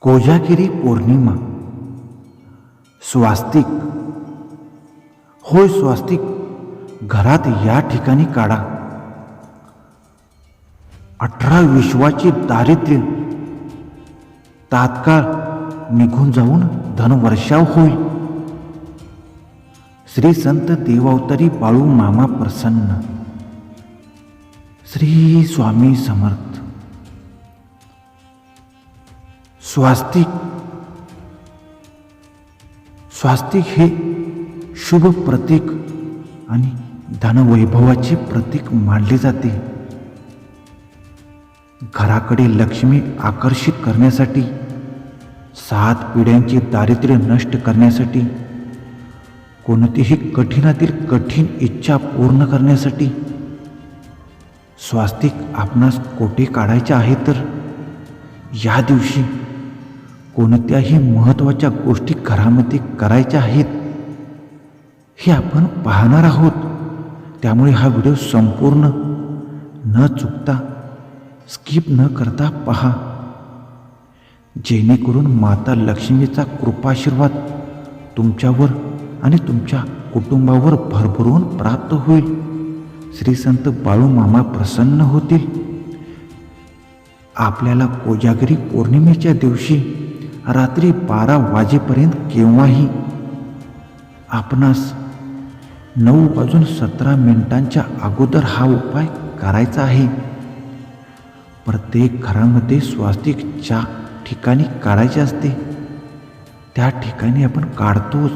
कोजागिरी पौर्णिमा. स्वास्तिक. होय स्वास्तिक घरात या ठिकाणी काढा. अठरा विश्वाची दारिद्र्य. तात्काळ निघून जाऊन धनवर्षाव होईल. श्री संत देवावतारी बाळू मामा प्रसन्न. श्री स्वामी समर्थ. स्वास्तिक. स्वास्तिक हे शुभ प्रतीक आणि धनवैभवाचे प्रतीक मानले जाते. घराकडे लक्ष्मी आकर्षित करण्यासाठी सात पिढ्यांचे दारिद्र्य नष्ट करण्यासाठी कोणतीही कठीणातील कठीण इच्छा पूर्ण करण्यासाठी स्वास्तिक आपणास कोठे काढायचे आहे तर या दिवशी कोणत्याही महत्त्वाच्या गोष्टी घरामध्ये करायच्या आहेत हे आपण पाहणार आहोत. त्यामुळे हा व्हिडिओ संपूर्ण न चुकता स्किप न करता पहा. जेणेकरून माता लक्ष्मीचा कृपाशीर्वाद तुमच्यावर आणि तुमच्या कुटुंबावर भरभरून प्राप्त होईल. श्री संत बाळू मामा प्रसन्न होतील. आपल्याला कोजागिरी पौर्णिमेच्या दिवशी रात्री बारा वाजेपर्यंत केव्हाही? आपणास नऊ वाजून सतरा मिनिटांच्या अगोदर हा उपाय करायचा आहे. प्रत्येक घरामध्ये स्वास्तिक ज्या ठिकाणी काढायचे असते. त्या ठिकाणी आपण काढतोच.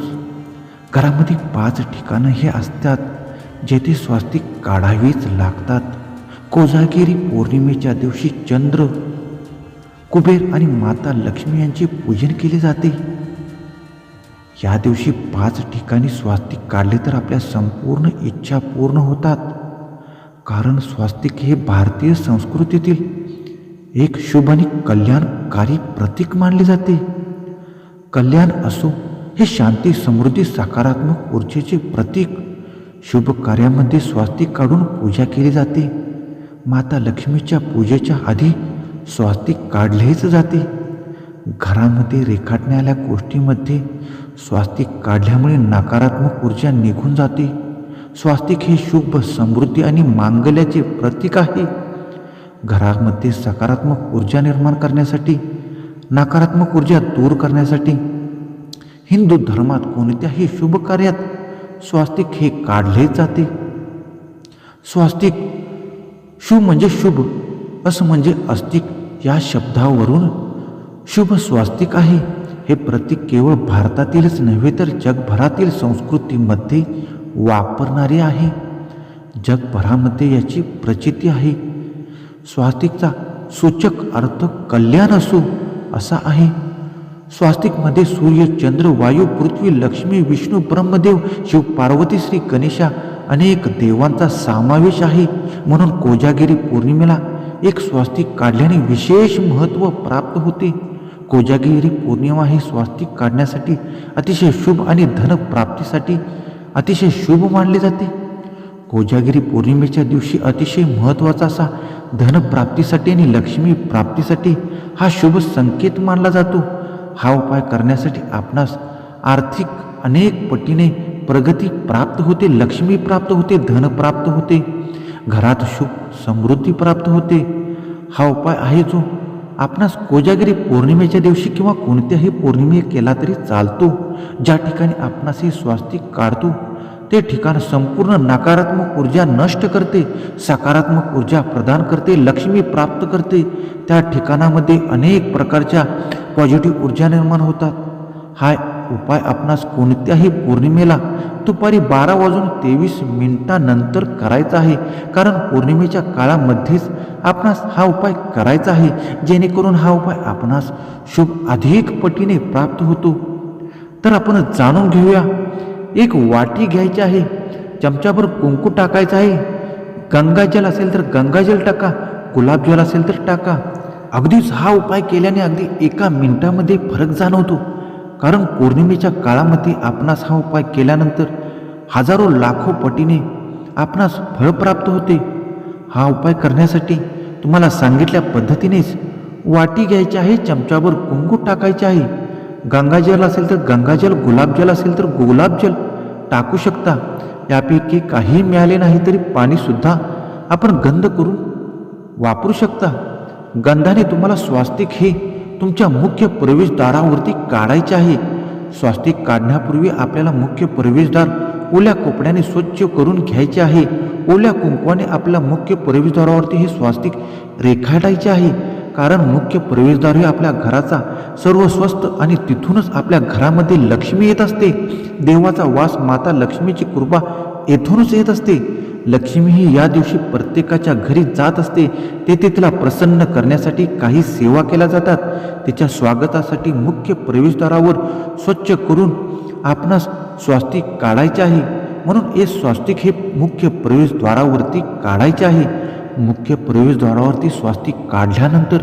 घरामध्ये पाच ठिकाणं हे असतात जेथे स्वास्तिक काढावीच लागतात. कोजागिरी पौर्णिमेच्या दिवशी चंद्र कुबेर आणि माता लक्ष्मी यांचे पूजन केले जाते. या दिवशी पाच ठिकाणी स्वास्तिक काढले तर आपल्या संपूर्ण इच्छा पूर्ण होतात. कारण स्वास्तिक हे भारतीय संस्कृतीतील एक शुभ आणि कल्याणकारी प्रतीक मानले जाते. कल्याण असो हे शांती समृद्धी सकारात्मक ऊर्जेचे प्रतीक. शुभ कार्यामध्ये स्वास्तिक काढून पूजा केली जाते. माता लक्ष्मीच्या पूजेच्या आधी स्वास्तिक काढलेच जाते. घरामध्ये रेखाटण्या आल्या गोष्टीमध्ये स्वास्तिक काढल्यामुळे नकारात्मक ऊर्जा निघून जाते. स्वास्तिक हे शुभ समृद्धी आणि मांगल्याचे प्रतीक आहे. घरामध्ये सकारात्मक ऊर्जा निर्माण करण्यासाठी नकारात्मक ऊर्जा दूर करण्यासाठी हिंदू धर्मात कोणत्याही शुभ कार्यात स्वास्तिक हे काढले जाते. स्वास्तिक शुभ म्हणजे शुभ असं म्हणजे अस्तिक या शब्दावरून शुभ स्वास्तिक आहे. हे प्रतीक केवळ भारतातीलच नव्हे तर जगभरातील संस्कृतीमध्ये वापरणारे आहे. जगभरामध्ये याची प्रचिती आहे. स्वास्तिकचा सूचक अर्थ कल्याण असो असा आहे. स्वास्तिकमध्ये सूर्य चंद्र वायू पृथ्वी लक्ष्मी विष्णू ब्रह्मदेव शिव पार्वती श्री गणेशा अनेक देवांचा समावेश आहे. म्हणून कोजागिरी पौर्णिमेला एक स्वास्तिक काढल्याने विशेष महत्त्व प्राप्त होते. कोजागिरी पौर्णिमा ही स्वास्तिक काढण्यासाठी अतिशय शुभ आणि धनप्राप्तीसाठी अतिशय शुभ मानले जाते. कोजागिरी पौर्णिमेच्या दिवशी अतिशय महत्त्वाचा असा धनप्राप्तीसाठी आणि लक्ष्मी प्राप्तीसाठी हा शुभ संकेत मानला जातो. हा उपाय करण्यासाठी आपणास आर्थिक अनेक पटीने प्रगती प्राप्त होते लक्ष्मी प्राप्त होते धन प्राप्त होते. घरात सुख समृद्धी प्राप्त होते. हा उपाय आहे जो आपणास कोजागिरी पौर्णिमेच्या दिवशी किंवा कोणत्याही पौर्णिमे केला तरी चालतो. ज्या ठिकाणी आपणास हे स्वास्तिक काढतो ते ठिकाण संपूर्ण नकारात्मक ऊर्जा नष्ट करते सकारात्मक ऊर्जा प्रदान करते लक्ष्मी प्राप्त करते. त्या ठिकाणामध्ये अनेक प्रकारच्या पॉझिटिव्ह ऊर्जा निर्माण होतात. हा उपाय आपणास कोणत्याही पौर्णिमेला दुपारी बारा वाजून तेवीस मिनिटानंतर करायचा आहे. कारण पौर्णिमेच्या काळामध्येच आपणास हा उपाय करायचा आहे. जेणेकरून हा उपाय आपणास शुभ अधिक पटीने प्राप्त होतो. तर आपण जाणून घेऊया. एक वाटी घ्यायची आहे. चमच्याभर कुंकू टाकायचं आहे. गंगाजल असेल तर गंगाजल टाका. गुलाबजल असेल तर टाका. अगदीच हा उपाय केल्याने अगदी एका मिनिटामध्ये फरक जाणवतो. कारण पौर्णिमेच्या काळामध्ये आपणास हा उपाय केल्यानंतर हजारो लाखो पटीने आपणास फळ प्राप्त होते. हा उपाय करण्यासाठी तुम्हाला सांगितल्या पद्धतीनेच वाटी घ्यायची आहे चमच्यावर कुंकू टाकायचे आहे. गंगाजल असेल तर गंगाजल गुलाबजल असेल तर गुलाबजल टाकू शकता. यापैकी काही मिळाले नाही तरी पाणीसुद्धा आपण गंध करून वापरू शकता. गंधाने तुम्हाला स्वास्तिक हे तुमच्या मुख्य प्रवेशद्वारावरती काढायचे आहे. स्वास्तिक काढण्यापूर्वी आपल्याला मुख्य प्रवेशद्वार ओल्या कोपड्याने स्वच्छ करून घ्यायचे आहे. ओल्या कुंकवाने आपल्या मुख्य प्रवेशद्वारावरती हे स्वास्तिक रेखाटायचे आहे. कारण मुख्य प्रवेशद्वार हे आपल्या घराचा सर्व स्वस्त आणि तिथूनच आपल्या घरामध्ये लक्ष्मी येत असते. देवाचा वास माता लक्ष्मीची कृपा येथूनच येत असते. लक्ष्मी ही या दिवशी प्रत्येकाच्या घरी जात असते तेथे तिला प्रसन्न करण्यासाठी काही सेवा केल्या जातात. तिच्या स्वागतासाठी मुख्य प्रवेशद्वारावर स्वच्छ करून आपणास स्वास्तिक काढायचे आहे. म्हणून हे स्वास्तिक हे मुख्य प्रवेशद्वारावरती काढायचे आहे. मुख्य प्रवेशद्वारावरती स्वास्तिक काढल्यानंतर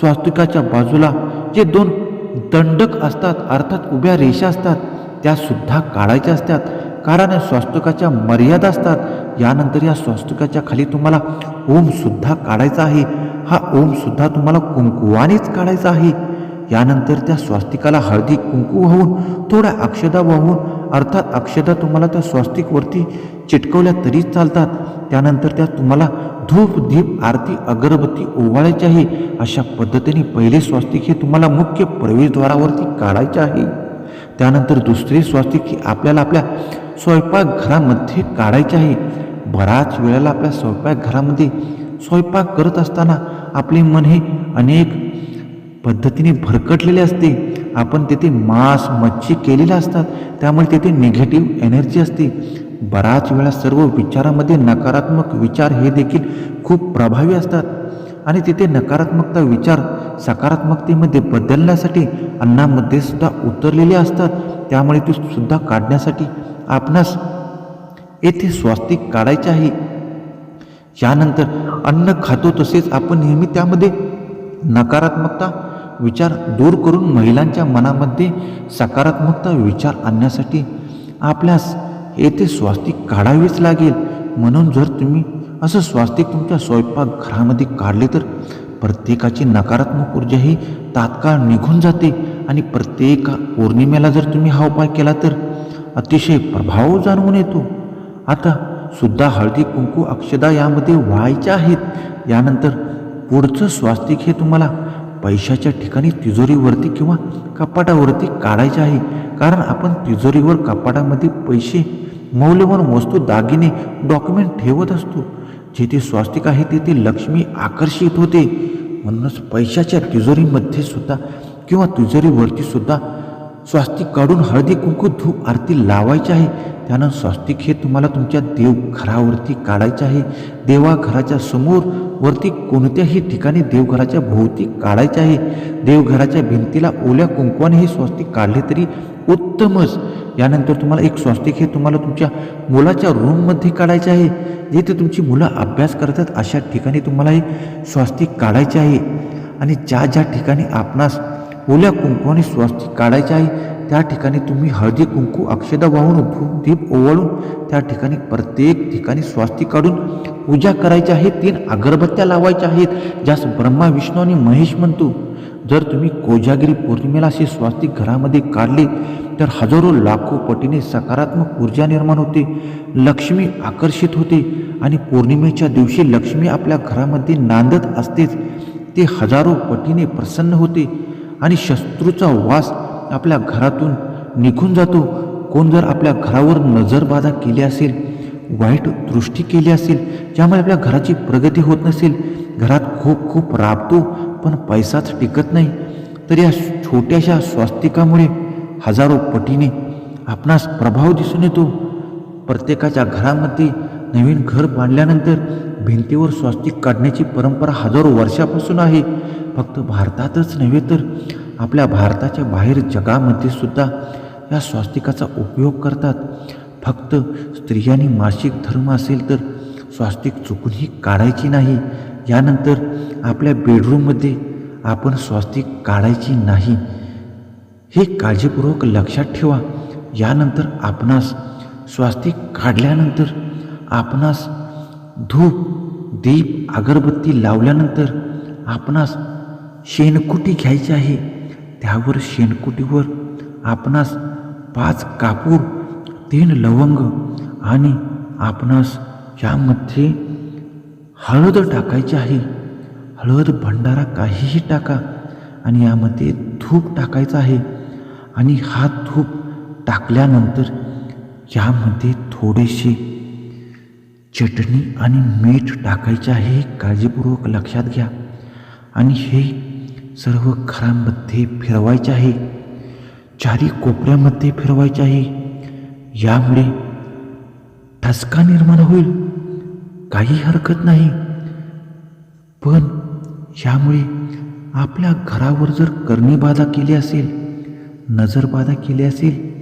स्वास्तिकाच्या बाजूला जे दोन दंडक असतात अर्थात उभ्या रेषा असतात त्यासुद्धा काढायच्या असतात. कारण स्वास्तुकाच्या मर्यादा असतात. यानंतर या स्वास्तुकाच्या खाली तुम्हाला ओम सुद्धा काढायचा आहे. हा ओम सुद्धा तुम्हाला कुंकुवानेच काढायचा आहे. यानंतर त्या स्वास्तिकाला हळदी कुंकू वाहून थोड्या अक्षदा वाहून अर्थात अक्षदा तुम्हाला त्या स्वास्तिकवरती चिटकवल्या तरी चालतात. त्यानंतर त्या तुम्हाला धूप दीप आरती अगरबत्ती ओवाळायची आहे. अशा पद्धतीने पहिले स्वास्तिक हे तुम्हाला मुख्य प्रवेशद्वारावरती काढायचे आहे. त्यानंतर दुसरे स्वास्तिक हे आपल्याला आपल्या स्वयंपाकघरामध्ये काढायचे आहे बराच वेळेला आपल्या स्वयंपाकघरामध्ये स्वयंपाक करत असताना आपले मन हे अनेक पद्धतीने भरकटलेले असते. आपण तेथे मांस मच्छी केलेले असतात. त्यामुळे तेथे निगेटिव्ह एनर्जी असते. बराच वेळा सर्व विचारामध्ये नकारात्मक विचार हे देखील खूप प्रभावी असतात. आणि तिथे नकारात्मकता विचार सकारात्मकतेमध्ये बदलण्यासाठी अन्नामध्ये सुद्धा उतरलेले असतात. त्यामुळे ते सुद्धा काढण्यासाठी आपणास येथे स्वास्तिक काढायचे आहे. यानंतर अन्न खातो तसेच आपण नेहमी त्यामध्ये नकारात्मकता विचार दूर करून महिलांच्या मनामध्ये सकारात्मकता विचार आणण्यासाठी आपल्यास येथे स्वास्तिक काढावीच लागेल. म्हणून जर तुम्ही असं स्वास्तिक तुमच्या स्वयंपाकघरामध्ये काढले तर प्रत्येकाची नकारात्मक ऊर्जा ही तात्काळ निघून जाते आणि प्रत्येक पौर्णिमेला जर तुम्ही हा उपाय केला तर अतिशय प्रभाव जाणवून येतो. आता सुद्धा हळदी कुंकू अक्षदा यामध्ये व्हायच्या आहेत. यानंतर पुढचं स्वास्तिक हे तुम्हाला पैशाच्या ठिकाणी तिजोरीवरती किंवा कपाटावरती काढायचे आहे. कारण आपण तिजोरीवर कपाटामध्ये पैसे मौल्यवान वस्तू दागिने डॉक्युमेंट ठेवत असतो. जिथे स्वास्तिक आहे तेथे लक्ष्मी आकर्षित होते. म्हणूनच पैशाच्या तिजोरीमध्ये सुद्धा किंवा तिजोरीवरती सुद्धा स्वास्तिक काढून हळदी कुंकू धूप आरती लावायची आहे. त्यानं स्वास्तिक हे तुम्हाला तुमच्या देवघरावरती काढायचं आहे. देवाघराच्या समोर वरती कोणत्याही ठिकाणी देवघराच्या भोवती काढायचे आहे. देवघराच्या भिंतीला ओल्या कुंकवाने हे स्वास्तिक काढले तरी उत्तमच. यानंतर तुम्हाला एक स्वास्तिक हे तुम्हाला तुमच्या मुलाच्या रूममध्ये काढायचे आहे. जिथे तुमची मुलं अभ्यास करतात अशा ठिकाणी तुम्हाला हे स्वास्तिक काढायचे आहे. आणि ज्या ज्या ठिकाणी आपणास ओल्या कुंकवाने स्वास्तिक काढायचे आहे त्या ठिकाणी तुम्ही हळदी कुंकू अक्षदा वाहून धूप दीप ओवाळून त्या ठिकाणी प्रत्येक ठिकाणी स्वास्तिक काढून पूजा करायची आहे. तीन अगरबत्त्या लावायच्या आहेत ज्यास ब्रह्मा विष्णू आणि महेश म्हणतो. जर तुम्ही कोजागिरी पौर्णिमेला असे स्वास्तिक घरामध्ये काढले तर हजारो लाखो पटीने सकारात्मक ऊर्जा निर्माण होते लक्ष्मी आकर्षित होते आणि पौर्णिमेच्या दिवशी लक्ष्मी आपल्या घरामध्ये नांदत असतेच. ते हजारो पटीने प्रसन्न होते. आणि शत्रूचा वास आपल्या घरातून निघून जातो. कोण जर आपल्या घरावर नजरबाधा केली असेल वाईट दृष्टी केली असेल ज्यामुळे आपल्या घराची प्रगती होत नसेल घरात खूप खूप राबतो पण पैसाच टिकत नाही तर या छोट्याशा स्वास्तिकामुळे हजारो पटीने आपणास प्रभाव दिसून येतो. प्रत्येकाच्या घरामध्ये नवीन घर बांधल्यानंतर भिंतीवर स्वास्तिक काढण्याची परंपरा हजारो वर्षापासून आहे. फक्त भारतातच नव्हे तर आपल्या भारताच्या बाहेर जगामध्ये सुद्धा या स्वास्तिकाचा उपयोग करतात. फक्त स्त्रियांनी मासिक धर्म असेल तर स्वास्तिक चुकूनही काढायची नाही. यानंतर आपल्या बेडरूममध्ये आपण स्वास्तिक काढायची नाही. हे काळजीपूर्वक लक्षात ठेवा. यानंतर आपणास स्वास्तिक काढल्यानंतर आपणास धूप दीप अगरबत्ती लावल्यानंतर आपणास शेणकुटी घ्यायची आहे. त्यावर शेणकुटीवर आपणास पाच कापूर तीन लवंग आणि आपणास यामध्ये हळद टाकायची आहे. हळद भंडारा काहीही टाका आणि यामध्ये धूप टाकायचं आहे आणि हा धूप टाकल्यानंतर यामध्ये थोडेसे चटणी आणि मीठ टाकायचे आहे हे काळजीपूर्वक लक्षात घ्या. आणि हे सर्व घरामध्ये फिरवायचे आहे. चारी कोपऱ्यामध्ये फिरवायचे आहे. यामुळे ठसका निर्माण होईल. काही हरकत नाही. पण यामुळे आपल्या घरावर जर करणीबाधा केली असेल नजरबाधा केली असेल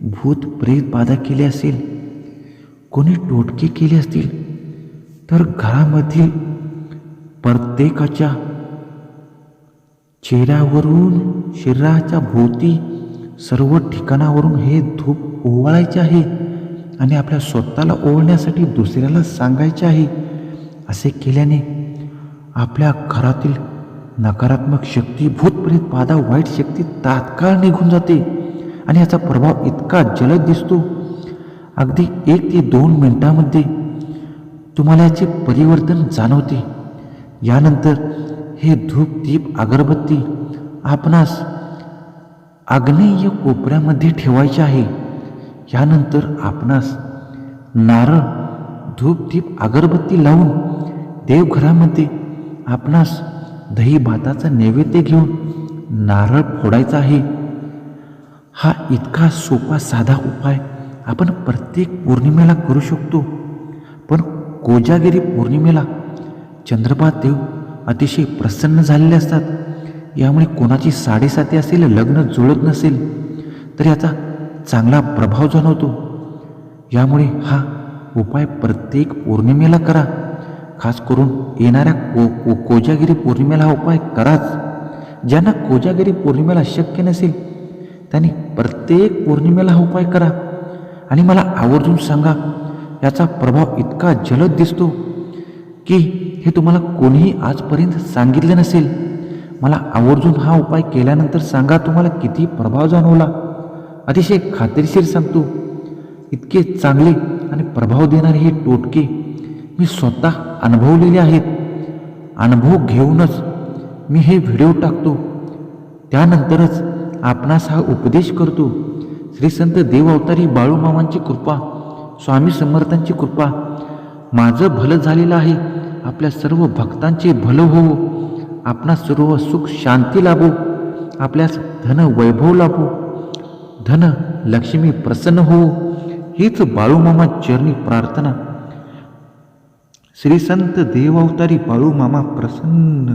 भूत प्रेत बाधा केली असेल कोणी टोटके केले असतील तर घरामधील प्रत्येकाच्या चेहऱ्यावरून शरीराच्या भोवती सर्व ठिकाणावरून हे धूप ओवाळायचे आहे आणि आपल्या स्वतःला ओवळण्यासाठी दुसऱ्याला सांगायचे आहे असे केल्याने आपल्या घरातील नकारात्मक शक्ती भूतप्रेत बाधा वाईट शक्ती तात्काळ निघून जाते आणि याचा प्रभाव इतका जलद दिसतो अगदी एक ते दोन मिनटामध्ये तुम्हाला याचे परिवर्तन जाणवते. यानंतर हे धूप दीप अगरबत्ती आपणास आग्नेय कोपऱ्यामध्ये ठेवायचे आहे. यानंतर आपणास नारळ धूप दीप अगरबत्ती लावून देवघरामध्ये आपणास दही भाताचा नैवेद्य घेऊन नारळ फोडायचा आहे. हा इतका सोपा साधा उपाय आपण प्रत्येक पौर्णिमेला करू शकतो. पण कोजागिरी पौर्णिमेला चंद्रपा देव अतिशय प्रसन्न झालेले असतात. यामुळे कोणाची साडेसाती असेल लग्न जुळत नसेल तर याचा चांगला प्रभाव जाणवतो. यामुळे हा उपाय प्रत्येक पौर्णिमेला करा. खास करून येणाऱ्या को को कोजागिरी पौर्णिमेला हा उपाय कराच. ज्यांना कोजागिरी पौर्णिमेला शक्य नसेल त्यांनी प्रत्येक पौर्णिमेला हा उपाय करा. आणि मला आवर्जून सांगा याचा प्रभाव इतका जलद दिसतो की हे तुम्हाला कोणीही आजपर्यंत सांगितले नसेल. मला आवर्जून हा उपाय केल्यानंतर सांगा तुम्हाला किती प्रभाव जाणवला? अतिशय खात्रीशीर सांगतो. इतके चांगले आणि प्रभाव देणारे हे टोटके मी स्वतः अनुभवलेले आहेत. अनुभव घेऊनच मी हे व्हिडिओ टाकतो. त्यानंतरच आपणास हा उपदेश करतो. श्री संत देव अवतारी बाळूमामांची कृपा स्वामी समर्थांची कृपा माझं भलं झालेलं आहे आपल्या सर्व भक्तांचे भलं होवो आपणा सर्व सुख शांती लाभो आपल्यास धन वैभव लाभो धन लक्ष्मी प्रसन्न होवो हीच बाळूमामा चरणी प्रार्थना. श्री संत देव अवतारी बाळूमामा प्रसन्न.